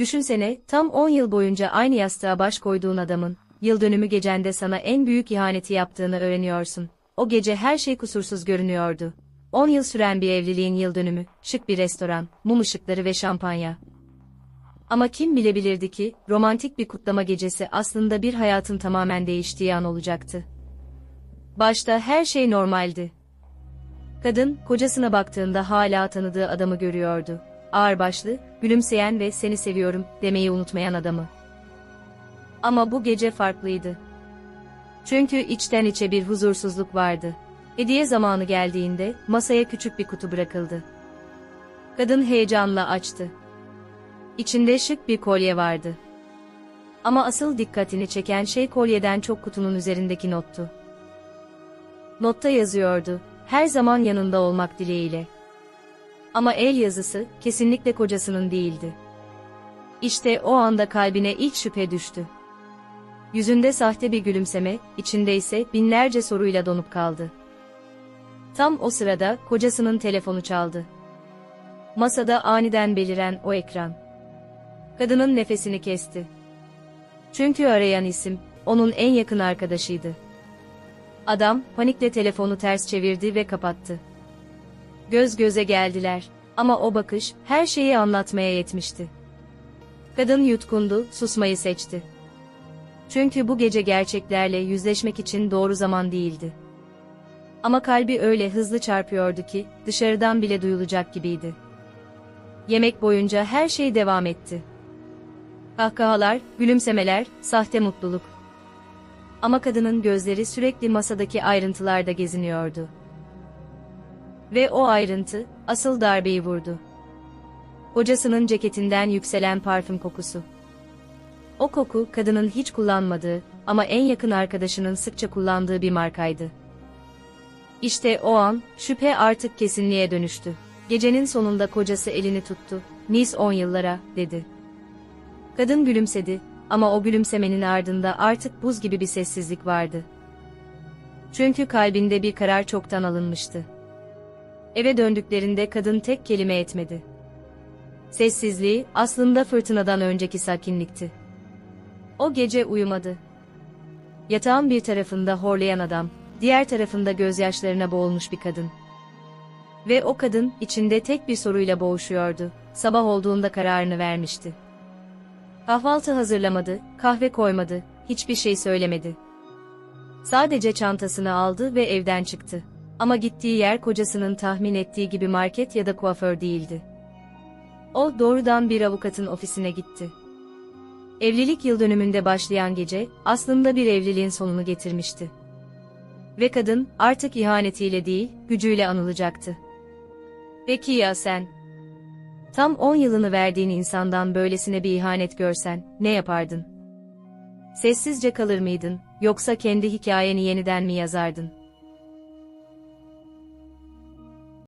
Düşünsene, tam 10 yıl boyunca aynı yastığa baş koyduğun adamın, yıl dönümü gecende sana en büyük ihaneti yaptığını öğreniyorsun. O gece her şey kusursuz görünüyordu. 10 yıl süren bir evliliğin yıl dönümü, şık bir restoran, mum ışıkları ve şampanya. Ama kim bilebilirdi ki, romantik bir kutlama gecesi aslında bir hayatın tamamen değiştiği an olacaktı. Başta her şey normaldi. Kadın, kocasına baktığında hala tanıdığı adamı görüyordu. Ağırbaşlı, gülümseyen ve seni seviyorum demeyi unutmayan adamı. Ama bu gece farklıydı. Çünkü içten içe bir huzursuzluk vardı. Hediye zamanı geldiğinde masaya küçük bir kutu bırakıldı. Kadın heyecanla açtı. İçinde şık bir kolye vardı. Ama asıl dikkatini çeken şey kolyeden çok kutunun üzerindeki nottu. Notta yazıyordu, her zaman yanında olmak dileğiyle. Ama el yazısı, kesinlikle kocasının değildi. İşte o anda kalbine ilk şüphe düştü. Yüzünde sahte bir gülümseme, içinde ise binlerce soruyla donup kaldı. Tam o sırada kocasının telefonu çaldı. Masada aniden beliren o ekran. Kadının nefesini kesti. Çünkü arayan isim, onun en yakın arkadaşıydı. Adam, panikle telefonu ters çevirdi ve kapattı. Göz göze geldiler. Ama o bakış, her şeyi anlatmaya yetmişti. Kadın yutkundu, susmayı seçti. Çünkü bu gece gerçeklerle yüzleşmek için doğru zaman değildi. Ama kalbi öyle hızlı çarpıyordu ki, dışarıdan bile duyulacak gibiydi. Yemek boyunca her şey devam etti. Kahkahalar, gülümsemeler, sahte mutluluk. Ama kadının gözleri sürekli masadaki ayrıntılarda geziniyordu. Ve o ayrıntı, asıl darbeyi vurdu. Kocasının ceketinden yükselen parfüm kokusu. O koku, kadının hiç kullanmadığı ama en yakın arkadaşının sıkça kullandığı bir markaydı. İşte o an, şüphe artık kesinliğe dönüştü. Gecenin sonunda kocası elini tuttu, Nis 10 yıllara, dedi. Kadın gülümsedi ama o gülümsemenin ardında artık buz gibi bir sessizlik vardı. Çünkü kalbinde bir karar çoktan alınmıştı. Eve döndüklerinde kadın tek kelime etmedi. Sessizliği aslında fırtınadan önceki sakinlikti. O gece uyumadı. Yatağın bir tarafında horlayan adam, diğer tarafında gözyaşlarına boğulmuş bir kadın. Ve o kadın içinde tek bir soruyla boğuşuyordu. Sabah olduğunda kararını vermişti. Kahvaltı hazırlamadı, kahve koymadı, hiçbir şey söylemedi. Sadece çantasını aldı ve evden çıktı. Ama gittiği yer kocasının tahmin ettiği gibi market ya da kuaför değildi. O doğrudan bir avukatın ofisine gitti. Evlilik yıl dönümünde başlayan gece aslında bir evliliğin sonunu getirmişti. Ve kadın artık ihanetiyle değil, gücüyle anılacaktı. Peki ya sen? Tam 10 yılını verdiğin insandan böylesine bir ihanet görsen ne yapardın? Sessizce kalır mıydın yoksa kendi hikayeni yeniden mi yazardın?